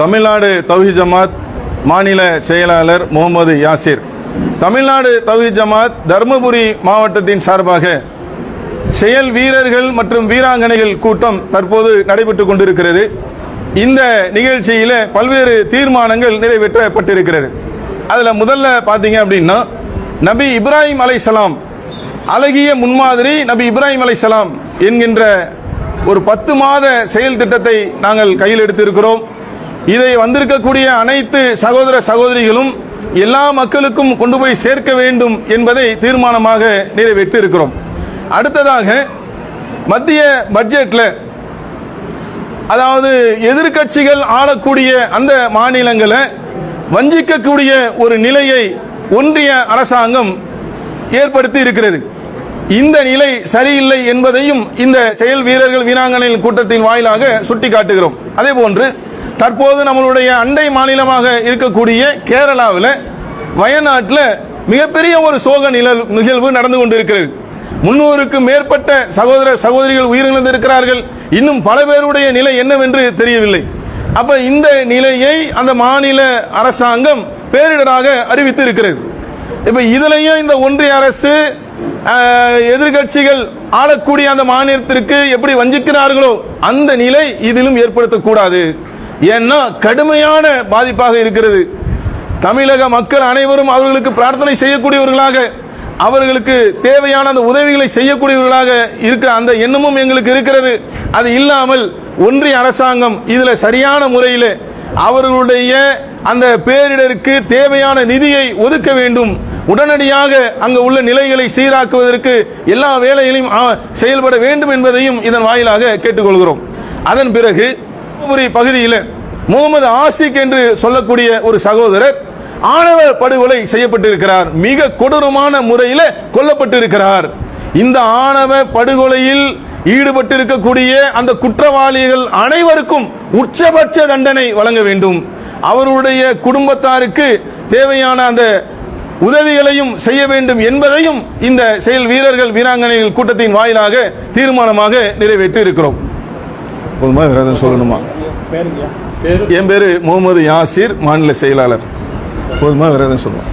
தமிழ்நாடு தௌஹி ஜமாத் மாநில செயலாளர் முகமது யாசிர். தமிழ்நாடு தௌஹி ஜமாத் தருமபுரி மாவட்டத்தின் சார்பாக செயல் வீரர்கள் மற்றும் வீராங்கனைகள் கூட்டம் தற்போது நடைபெற்றுக் கொண்டிருக்கிறது. இந்த நிகழ்ச்சியில் பல்வேறு தீர்மானங்கள் நிறைவேற்றப்பட்டிருக்கிறது. அதில் முதல்ல பார்த்தீங்க அப்படின்னா நபி இப்ராஹிம் அலைசலாம் அழகிய முன்மாதிரி நபி இப்ராஹிம் அலைசலாம் என்கின்ற ஒரு பத்து மாத செயல் திட்டத்தை நாங்கள் கையில் எடுத்திருக்கிறோம். இதை வந்திருக்கக்கூடிய அனைத்து சகோதர சகோதரிகளும் எல்லா மக்களுக்கும் கொண்டு போய் சேர்க்க வேண்டும் என்பதை தீர்மானமாக நிறைவேற்றி இருக்கிறோம். அடுத்ததாக மத்திய பட்ஜெட்ல அதாவது எதிர்கட்சிகள் ஆளக்கூடிய அந்த மாநிலங்களை வஞ்சிக்கக்கூடிய ஒரு நிலையை ஒன்றிய அரசாங்கம் ஏற்படுத்தி இருக்கிறது. இந்த நிலை சரியில்லை என்பதையும் இந்த செயல் வீரர்கள் வீராங்கனைகள் கூட்டத்தின் வாயிலாக சுட்டிக்காட்டுகிறோம். அதே போன்று தற்போது நம்மளுடைய அண்டை மாநிலமாக இருக்கக்கூடிய கேரளாவில் வயநாட்டில் மிகப்பெரிய ஒரு சோக நிழல் நிகழ்வு நடந்து கொண்டிருக்கிறது. முன்னூறுக்கும் மேற்பட்ட சகோதர சகோதரிகள் உயிரிழந்திருக்கிறார்கள். இன்னும் பல பேருடைய நிலை என்னவென்று தெரியவில்லை. அப்ப இந்த நிலையை அந்த மாநில அரசாங்கம் பேரிடராக அறிவித்து இருக்கிறது இப்ப இதுலயும் இந்த ஒன்றிய அரசு எதிர்கட்சிகள் ஆளக்கூடிய அந்த மாநிலத்திற்கு எப்படி வஞ்சிக்கிறார்களோ அந்த நிலை இதிலும் ஏற்படுத்தக்கூடாது. ஏன்னா கடுமையான பாதிப்பாக இருக்கிறது. தமிழக மக்கள் அனைவரும் அவர்களுக்கு பிரார்த்தனை செய்யக்கூடியவர்களாக அவர்களுக்கு தேவையான அந்த உதவிகளை செய்யக்கூடியவர்களாக இருக்க அந்த எண்ணமும் எங்களுக்கு இருக்கிறது. அது இல்லாமல் ஒன்றிய அரசாங்கம் இதில் சரியான முறையில் அவர்களுடைய அந்த பேரிடருக்கு தேவையான நிதியை ஒதுக்க வேண்டும். உடனடியாக அங்கு உள்ள நிலைகளை சீராக்குவதற்கு எல்லா வேலைகளையும் செயல்பட வேண்டும் என்பதையும் இதன் வாயிலாக கேட்டுக்கொள்கிறோம். அதன் பிறகு தருமபுரி பகுதியில் முகமது ஆசிக் என்று சொல்லக்கூடிய ஒரு சகோதரர் ஆணவ படுகொலை செய்யப்பட்டிருக்கிறார். மிக கொடூரமான முறையில் கொல்லப்பட்டிருக்கிறார். இந்த ஆணவ படுகொலையில் ஈடுபட்டிருக்கக்கூடிய அந்த குற்றவாளிகள் அனைவருக்கும் உச்சபட்ச தண்டனை வழங்க வேண்டும். அவருடைய குடும்பத்தாருக்கு தேவையான அந்த உதவிகளையும் செய்ய வேண்டும் என்பதையும் இந்த செயல் வீரர்கள் வீராங்கனைகள் கூட்டத்தின் வாயிலாக தீர்மானமாக நிறைவேற்றி இருக்கிறோம் போதுமா? வேற எதுவும் சொல்லணுமா? என் பேரு முகமது யாசிர் மாநில செயலாளர். போதுமா? வேற எதுவும் சொல்லுவோம்